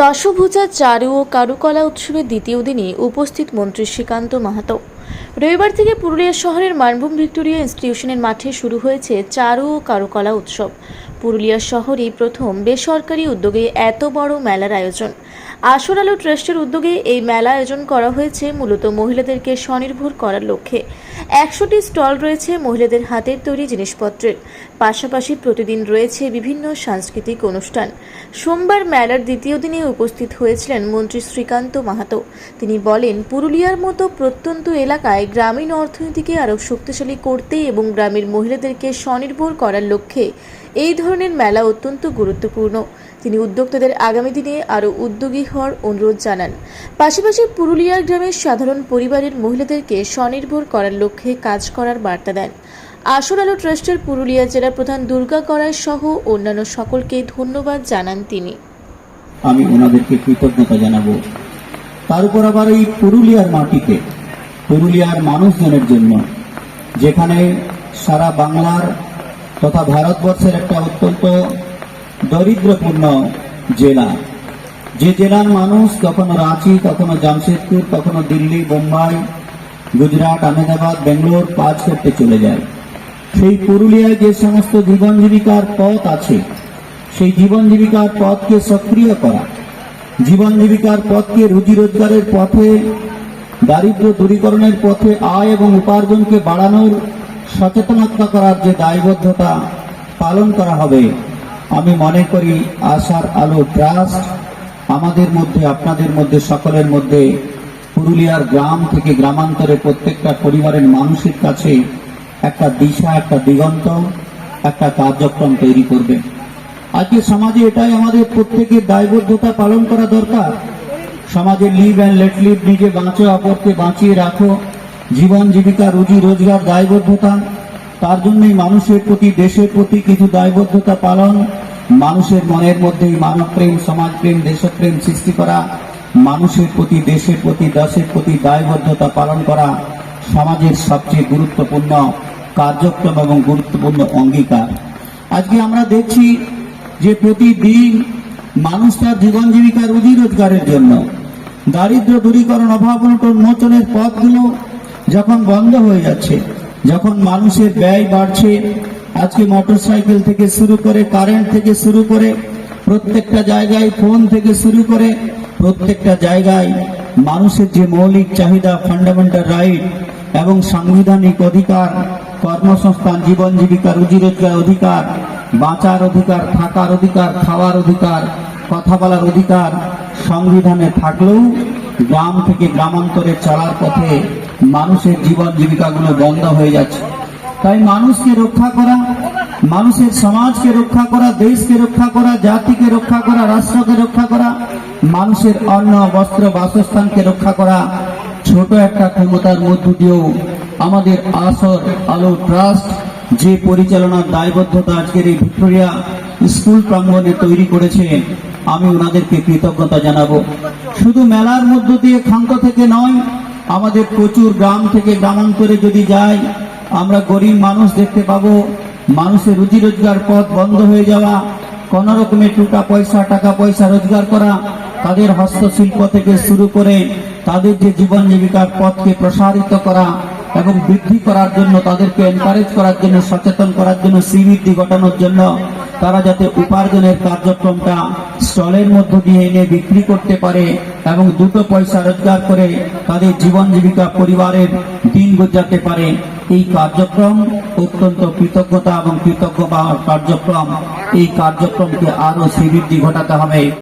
দশভূজা চারু ও কারুকলা উৎসবের দ্বিতীয় দিনে উপস্থিত মন্ত্রী শ্রীকান্ত মাহাতো। রবিবার থেকে পুরুলিয়া শহরের মানভূম ভিক্টোরিয়া ইনস্টিটিউশনের মাঠে শুরু হয়েছে চারু ও কারুকলা উৎসব। পুরুলিয়া শহরেই প্রথম বেসরকারি উদ্যোগে এত বড় মেলার আয়োজন। আসর আলো ট্রাস্টের উদ্যোগে এই মেলা আয়োজন করা হয়েছে, মূলত মহিলাদেরকে স্বনির্ভর করার লক্ষ্যে। একশোটি স্টল রয়েছে মহিলাদের হাতের তৈরি জিনিসপত্রের। পাশাপাশি প্রতিদিন রয়েছে বিভিন্ন সাংস্কৃতিক অনুষ্ঠান। সোমবার মেলার দ্বিতীয় দিনে উপস্থিত হয়েছিলেন মন্ত্রী শ্রীকান্ত মাহাতো। তিনি বলেন, পুরুলিয়ার মতো প্রত্যন্ত এলাকায় গ্রামীণ অর্থনীতিকে আরও শক্তিশালী করতে এবং গ্রামের মহিলাদেরকে স্বনির্ভর করার লক্ষ্যে এই ধরনের মেলা অত্যন্ত গুরুত্বপূর্ণ। তিনি উদ্যোক্তাদের আগামী দিনে আরও উদ্যোগী হওয়ার অনুরোধ জানান। পাশাপাশি পুরুলিয়ার গ্রামের সাধারণ পরিবারের মহিলাদেরকে স্বনির্ভর করার লক্ষ্যে কাজ করার বার্তা দেন। আসর আলো ট্রাস্টের পুরুলিয়া জেলা প্রধান দুর্গা করাই সহ অন্যান্য সকলকে ধন্যবাদ জানান তিনি। আমি ওনাদেরকে কৃতজ্ঞতা জানাব। তার উপর আবার এই পুরুলিয়ার মাটিতে, পুরুলিয়ার মানুষজনের জন্য, যেখানে সারা বাংলার তথা ভারতবর্ষের একটা অত্যন্ত দরিদ্রপূর্ণ জেলা। যে জেলার মানুষ কখনো রাঁচি কখনো জামশেদপুর কখনো দিল্লি, বোম্বাই, গুজরাট, আহমেদাবাদ, বেঙ্গলোর কাজ করতে চলে যায়। সেই পুরুলিয়ায় যে সমস্ত জীবন জীবিকার পথ আছে, সেই জীবন জীবিকার পথকে সক্রিয় করা, জীবন জীবিকার পথকে রুজি রোজগারের পথে, দারিদ্র দূরীকরণের পথে আয় এবং উপার্জনকে বাড়ানোর সচেতনতা করার যে দায়বদ্ধতা পালন করা হবে, আমি মনে করি আশার আলো ট্রাস্ট আমাদের মধ্যে, আপনাদের মধ্যে, সকলের মধ্যে, পুরুলিয়ার গ্রাম থেকে গ্রামান্তরে প্রত্যেকটা পরিবারের মানুষের কাছে একটা দিশা, একটা দিগন্ত, একটা কার্যক্রম তৈরি করবে। আজকে সমাজে এটাই আমাদের প্রত্যেকের দায়বদ্ধতা পালন করা দরকার। সমাজে লিভ অ্যান্ড লেট লিভ নিজে বাঁচো অপরকে বাঁচিয়ে রাখো। জীবন জীবিকা, রুজি রোজগার, দায়বদ্ধতা, তার জন্যই মানুষের প্রতি, দেশের প্রতি কিছু দায়বদ্ধতা পালন, মানুষের মনের মধ্যে মানবপ্রেম সমাজপ্রেম দেশপ্রেম সৃষ্টি করা, মানুষের প্রতি, দেশের প্রতি দেশের প্রতি দায়বদ্ধতা পালন করা সমাজের সবচেয়ে গুরুত্বপূর্ণ কার্যক্রম এবং গুরুত্বপূর্ণ অঙ্গীকার। আজকে আমরা দেখছি যে প্রতিদিন মানুষ তার জীবন জীবিকা, রুজি রোজগারের জন্য, দারিদ্র দূরীকরণ, অভাব মোচনের পথগুলো যখন বন্ধ হয়ে যাচ্ছে, যখন মানুষের ব্যয় বাড়ছে, আজকে মোটরসাইকেল থেকে শুরু করে, কারেন্ট থেকে শুরু করে, প্রত্যেকটা জায়গায় ফোন থেকে শুরু করে, প্রত্যেকটা জায়গায় মানুষের যে মৌলিক চাহিদা ফান্ডামেন্টাল রাইট এবং সাংবিধানিক অধিকার, কর্মসংস্থান, জীবন জীবিকা, রুজি রোজগার অধিকার, বাঁচার অধিকার, থাকার অধিকার, খাওয়ার অধিকার, কথা বলার অধিকার সংবিধানে থাকলেও গ্রাম থেকে গ্রামান্তরে চলার পথে মানুষের জীবন জীবিকাগুলো বন্ধ হয়ে যাচ্ছে। তাই মানুষকে রক্ষা করা, মানুষের সমাজকে রক্ষা করা, দেশকে রক্ষা করা, জাতিকে রক্ষা করা, রাষ্ট্রকে রক্ষা করা, মানুষের অন্ন, বস্ত্র, বাসস্থানকে রক্ষা করা, ছোট একটা ক্ষমতার মধ্য দিয়েও আমাদের আসর আলো ট্রাস্ট যে পরিচালনার দায়বদ্ধতা আজকের এই ভিক্টোরিয়া স্কুল প্রাঙ্গণে তৈরি করেছে আমি ওনাদেরকে কৃতজ্ঞতা জানাব। শুধু মেলার মধ্য দিয়ে ক্ষান্ত থেকে নয়, আমাদের প্রচুর গ্রাম থেকে গ্রামান্তরে যদি যাই, আমরা গরিব মানুষ দেখতে পাবো, মানুষের রুজি রোজগার পথ বন্ধ হয়ে যাওয়া, কোনো রকমের টাকা পয়সা টাকা পয়সা রোজগার করা, তাদের হস্তশিল্প থেকে শুরু করে তাদের যে জীবন জীবিকার পথকে প্রসারিত করা এবং বৃদ্ধি করার জন্য তাদেরকে এনকারেজ করার জন্য, সচেতন করার জন্য, শ্রীবৃদ্ধি ঘটানোর জন্য তারা যাতে উপার্জনের কার্যক্রমটা স্টলের মধ্য দিয়ে এনে বিক্রি করতে পারে এবং দুটো পয়সা রোজগার করে তাদের জীবন জীবিকা পরিবারের দিন গুজাতে পারে, এই কার্যক্রম অত্যন্ত কৃতজ্ঞতা এবং কৃতজ্ঞ কার্যক্রম। এই কার্যক্রমকে আরও শ্রীবৃদ্ধি ঘটাতে হবে।